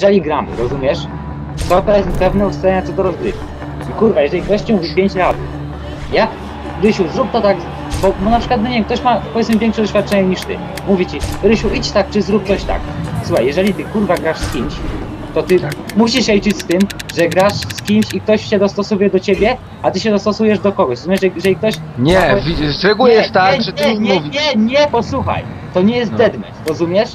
jeżeli gramy, rozumiesz? To to jest pewne ustalenia co do rozgrywki. I kurwa, jeżeli ktoś ci mówi 5 razy, ja, Rysiu, zrób to tak, bo, bo na przykład, no nie wiem, ktoś ma powiedzmy większe doświadczenie niż ty. Mówi ci, Rysiu, idź tak, czy zrób coś tak. Słuchaj, jeżeli ty kurwa grasz z kimś, to ty musisz się liczyć z tym, że grasz z kimś i ktoś się dostosuje do ciebie, a ty się dostosujesz do kogoś. Rozumiesz, że jeżeli ktoś... Nie, widzisz, z reguły jest tak, nie, że nie, ty nie, mówisz. nie, nie, posłuchaj. To nie jest No. deadmatch, rozumiesz?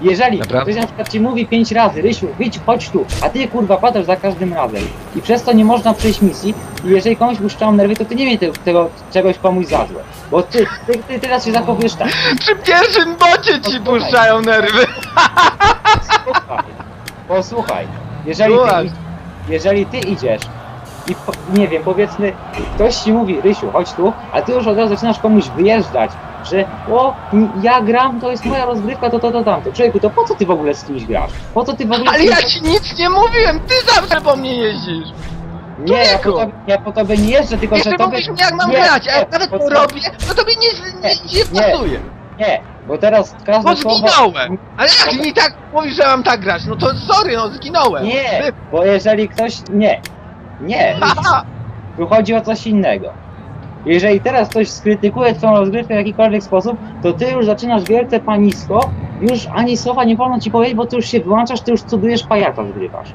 Jeżeli Naprawdę? ktoś na przykład ci mówi pięć razy, Rysiu, wyjdź, chodź tu, a ty kurwa padasz za każdym razem i przez to nie można przejść misji i jeżeli komuś puszczają nerwy, to ty nie miej tego, tego czegoś komuś za złe. Bo ty, ty, ty teraz się zachowujesz tak. Przy pierwszym bocie ci Posłuchaj. puszczają nerwy. Posłuchaj, posłuchaj. Jeżeli ty, jeżeli ty idziesz i po, nie wiem, powiedzmy, ktoś ci mówi, Rysiu, chodź tu, a ty już od razu zaczynasz komuś wyjeżdżać, że o, ja gram, to jest moja rozgrywka, to to, to, tamto. Człowieku, to po co ty w ogóle z kimś grasz? Po co ty w ogóle Ale ja ci nic nie mówiłem, ty zawsze po mnie jeździsz. Nie, ja po, tobie, ja po tobie nie jeżdżę, tylko Jeszcze że tobie... mówisz mi jak mam nie, grać, a jak nawet to robię, to tobie nie, nie, nie Nie. bo teraz każde Bo słowo... zginąłem. Ale jak mi tak mówisz, że mam tak grać, no to sorry, no zginąłem. Nie, bo jeżeli ktoś... Nie, nie. Tu chodzi o coś innego. Jeżeli teraz ktoś skrytykuje twoją rozgrywkę w jakikolwiek sposób, to ty już zaczynasz wielce panisko, już ani słowa nie wolno ci powiedzieć, bo ty już się wyłączasz, ty już cudujesz pajaka zgrywasz.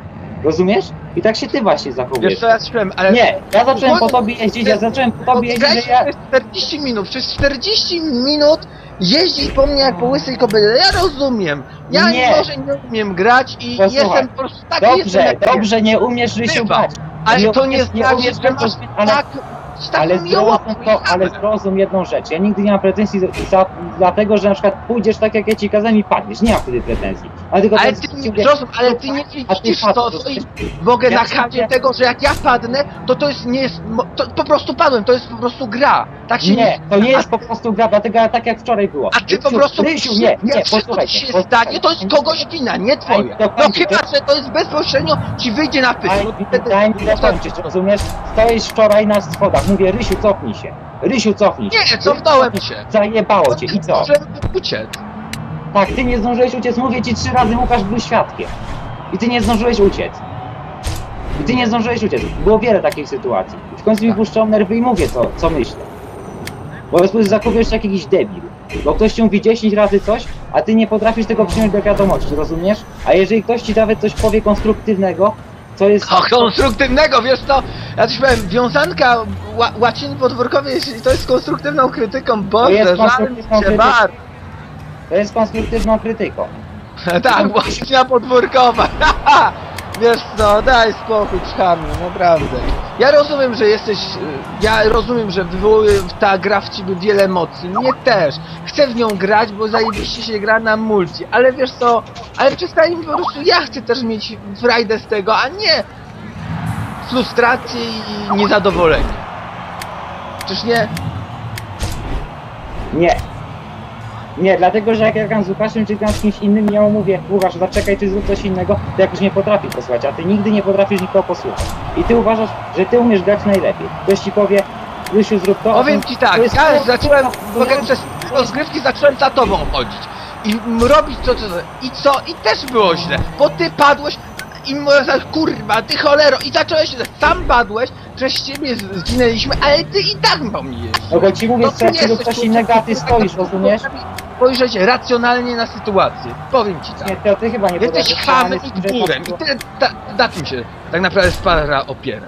Rozumiesz? I tak się ty właśnie Wiesz zachowujesz. co ja powiem, ale... Nie, ja zacząłem po tobie jeździć, ja zacząłem po tobie jeździć, że ja... Przez 40 minut, przez 40 minut jeździć po mnie jak po łysej kobyle. Ja rozumiem. Ja Nie. może nie umiem grać i Posłuchaj. jestem po prostu taki jestem Dobrze, jak dobrze, nie umiesz Rysiu grać. Ale Nie to nie znaczy, że masz ale- tak, Ale zrozum, to, ale zrozum jedną rzecz. Ja nigdy nie mam pretensji za, za, dlatego, że na przykład pójdziesz tak jak ja ci kazałem i padniesz. Nie mam wtedy pretensji. Ale tylko Ale ty nie, zrozum, ale ty nie widzisz to, to i mogę Ja na tego, że jak ja padnę, to to jest nie jest, to po prostu padłem, to jest po prostu gra. Tak się Nie, to nie jest po prostu gra, dlatego tak jak wczoraj było. A ty po prostu Rysiu, nie, nie, posłuchaj. się posłuchaj. stanie, to jest kogoś wina, nie twoja. to No chyba, że to jest bezpośrednio ci wyjdzie na pysk. Daj, mi- dokończyć, rozumiesz? Stoisz wczoraj na schodach, mówię Rysiu cofnij się. Rysiu cofnij się. Nie, cofnąłem się. Zajebało cię i co? Uciec. Tak, ty nie zdążyłeś uciec, mówię ci trzy razy, Łukasz był świadkiem. I ty nie zdążyłeś uciec. I ty nie zdążyłeś uciec. Było wiele takich sytuacji. I w końcu mi Tak. puszczą nerwy i mówię co, co myślę. Bo się jak jakiś debil. Bo ktoś ci mówi 10 razy coś, a ty nie potrafisz tego przyjąć do wiadomości, rozumiesz? A jeżeli ktoś ci nawet coś powie konstruktywnego, co jest... O, konstruktywnego, wiesz co? Ja ci powiem, wiązanka ła, łaciny podwórkowej, jeśli to jest konstruktywną krytyką, Boże, żal mi się bardzo. To jest konstruktywną krytyką. Tak, łacina podwórkowa. Wiesz co, daj spokój, czchamy, naprawdę. Ja rozumiem, że jesteś... y, Ja rozumiem, że wywołuje ta gra w ciebie wiele emocji. Mnie też. Chcę w nią grać, bo zajebiście się gra na multi. Ale wiesz co, ale przestań po prostu... Ja chcę też mieć frajdę z tego, a nie frustrację i niezadowolenie. Czyż nie? Nie. Nie, dlatego że jak ja gram z Łukaszem czy gram z kimś innym, ja mu mówię, Łukasz, zaczekaj, czy zrób coś innego, to jakoś nie potrafi posłuchać, a ty nigdy nie potrafisz nikogo posłuchać. I ty uważasz, że ty umiesz grać najlepiej. Ktoś ci powie, Rysiu, zrób to. Powiem ci tak, jest ja zacząłem, mogę przez rozgrywki zacząłem za tobą chodzić. I robić to, co... I co? I też było źle, bo ty padłeś i mówię, kurwa, ty cholero, i zacząłeś, sam padłeś, przez ciebie zginęliśmy, ale ty i tak po mnie. No bo ci mówię, No jesteś coś innego, a ty stoisz, rozumiesz? Spojrzeć racjonalnie na sytuację. Powiem ci tak. Nie, to ty chyba nie Jesteś potrafisz, hamem ale i górem i ty, ta, na tym się tak naprawdę spara opiera.